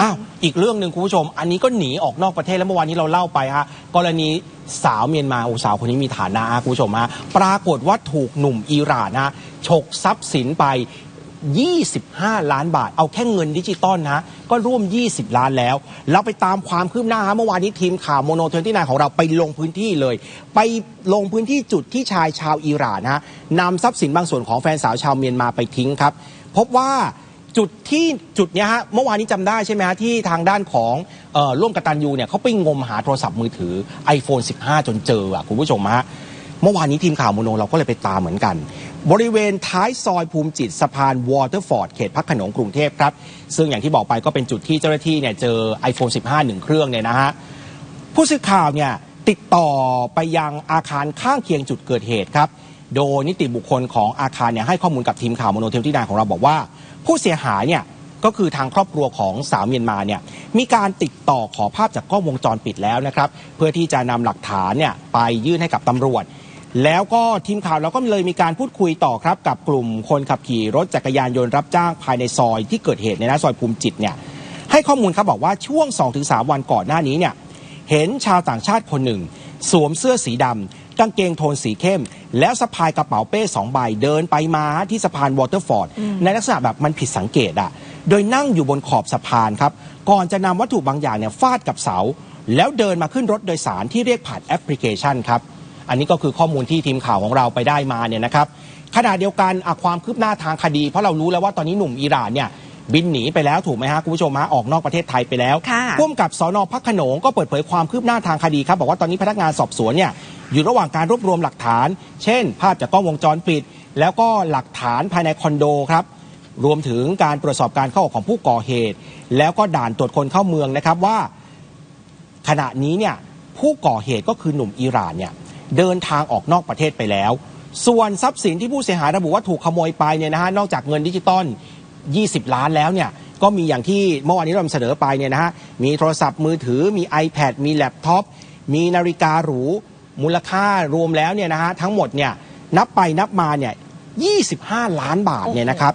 อ้าวอีกเรื่องหนึ่งคุณผู้ชม อันนี้ก็หนีออกนอกประเทศแล้วเมื่อวานนี้เราเล่าไปฮะกรณีสาวเมียนมาโอ้สาวคนนี้มีฐานะคุณผู้ชมฮะปรากฏว่าถูกหนุ่มอิหร่านะฉกทรัพย์สินไป 25 ล้านบาท เอาแค่เงินดิจิตอลนะก็ร่วม 20 ล้านแล้ว เราไปตามความคืบหน้าฮะเมื่อวานนี้ทีมข่าวโมโนเทนที่นายของเราไปลงพื้นที่เลย ไปลงพื้นที่จุดที่ชายชาวอิหร่านนะนำทรัพย์สินบางส่วนของแฟนสาวชาวเมียนมาไปทิ้งครับ พบว่า จุดที่จุดเนี้ยฮะเมื่อวานนี้จำได้ใช่ไหมฮะที่ทางด้านของเอ่อร่วมกตันยูเนี่ยเขาไปงมหาโทรศัพท์มือถือ iPhone 15 จนเจออะคุณผู้ชมฮะเมื่อวานนี้ทีมข่าวโมโนเราก็เลยไปตามเหมือนกัน บริเวณท้ายซอยภูมิจิตสะพานวอเตอร์ฟอร์ดเขตพระโขนงกรุงเทพครับ ซึ่งอย่างที่บอกไปก็เป็นจุดที่เจ้าหน้าที่เนี่ยเจอ iPhone 15 หนึ่งเครื่องเนี่ยนะฮะผู้สื่อข่าวเนี่ยติดต่อไปยังอาคารข้างเคียงจุดเกิดเหตุครับ โดยนิติบุคคลของอาคารเนี่ยให้ข้อมูลกับทีมข่าวโมโนเทลที่นาของเราบอกว่า ผู้เสียหายเนี่ยก็คือทางครอบครัวของสาวเมียนมาเนี่ยมีการติดต่อขอภาพจากกล้องวงจรปิดแล้วนะครับ เพื่อที่จะนำหลักฐานเนี่ยไปยื่นให้กับตำรวจ แล้วก็ทีมข่าวเราก็เลยมีการพูดคุยต่อครับ กับกลุ่มคนขับขี่รถจักรยานยนต์รับจ้างภายในซอยที่เกิดเหตุในนะซอยภูมิจิตเนี่ยให้ข้อมูลครับบอกว่าช่วง 2-3 วันก่อนหน้านี้เนี่ยเห็นชาวต่างชาติคนหนึ่ง สวมเสื้อสีดำ กางเกงโทนสีเข้ม แล้วสะพายกระเป๋าเป้สองใบเดินไปมาที่สะพานวอเตอร์ฟอร์ด ในลักษณะแบบมันผิดสังเกตอะโดยนั่งอยู่บนขอบสะพานครับ ก่อนจะนำวัตถุบางอย่างเนี่ยฟาดกับเสา แล้วเดินมาขึ้นรถโดยสารที่เรียกผ่านแอปพลิเคชันครับ อันนี้ก็คือข้อมูลที่ทีมข่าวของเราไปได้มาเนี่ยนะครับขณะเดียวกันอะความคืบหน้าทางคดี เพราะเรารู้แล้วว่าตอนนี้หนุ่มอิหร่านเนี่ย บินหนีไปแล้วถูกไหมฮะคุณผู้ชมฮะออกนอกประเทศไทยไปแล้วค่ะร่วมกับสอนอพักโขนงก็เปิดเผยความคืบหน้าทางคดีครับบอกว่าตอนนี้พนักงานสอบสวนเนี่ยอยู่ระหว่างการรวบรวมหลักฐาน เช่น ภาพจากกล้องวงจรปิด แล้วก็หลักฐานภายในคอนโดครับรวมถึงการตรวจสอบการเข้าออกของผู้ก่อเหตุ แล้วก็ด่านตรวจคนเข้าเมืองนะครับว่า ขณะนี้เนี่ยผู้ก่อเหตุก็คือหนุ่มอิหร่านเนี่ยเดินทางออกนอกประเทศไปแล้ว ส่วนทรัพย์สินที่ผู้เสียหายระบุว่าถูกขโมยไปเนี่ยนะฮะนอกจากเงินดิจิตอล 20 ล้านแล้วเนี่ยก็มีอย่างที่เมื่อวานนี้เรานำเสนอไปเนี่ยนะฮะมีโทรศัพท์มือถือมี iPad มีแล็ปท็อปมีนาฬิกาหรูมูลค่ารวมแล้วเนี่ยนะฮะทั้งหมดเนี่ยนับไปนับมาเนี่ย25 ล้านบาทเนี่ยนะครับ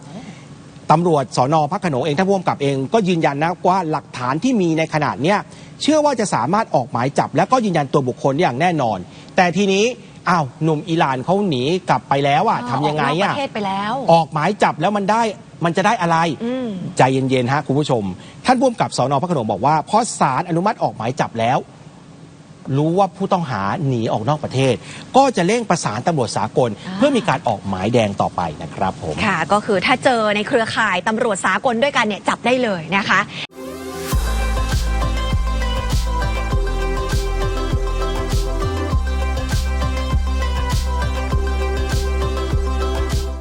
ตำรวจสอนอพระโขนงเองท่านผู้กำกับเองก็ยืนยันนะว่าหลักฐานที่มีในขนาดเนี้ยเชื่อว่าจะสามารถออกหมายจับ และก็ยืนยันตัวบุคคลได้อย่างแน่นอน แต่ทีนี้อ้าวหนุ่มอิหร่านเขาหนีกลับไปแล้วอะทำยังไงออกนอกปอะระเทศไปแล้วออกหมายจับแล้วมันได้ มันจะได้อะไรอืมใจเย็นๆฮะคุณผู้ชม ท่านผู้กำกับสอนอพระโขนงบอกว่าเพราะศาลอนุมัติออกหมายจับแล้ว รู้ว่าผู้ต้องหาหนีออกนอกประเทศ ก็จะเร่งประสานตำรวจสากลอ่าเพื่อมีการออกหมายแดงต่อไปนะครับผม ค่ะ ก็คือถ้าเจอในเครือข่ายตำรวจสากลด้วยกันเนี่ยจับได้เลยนะคะ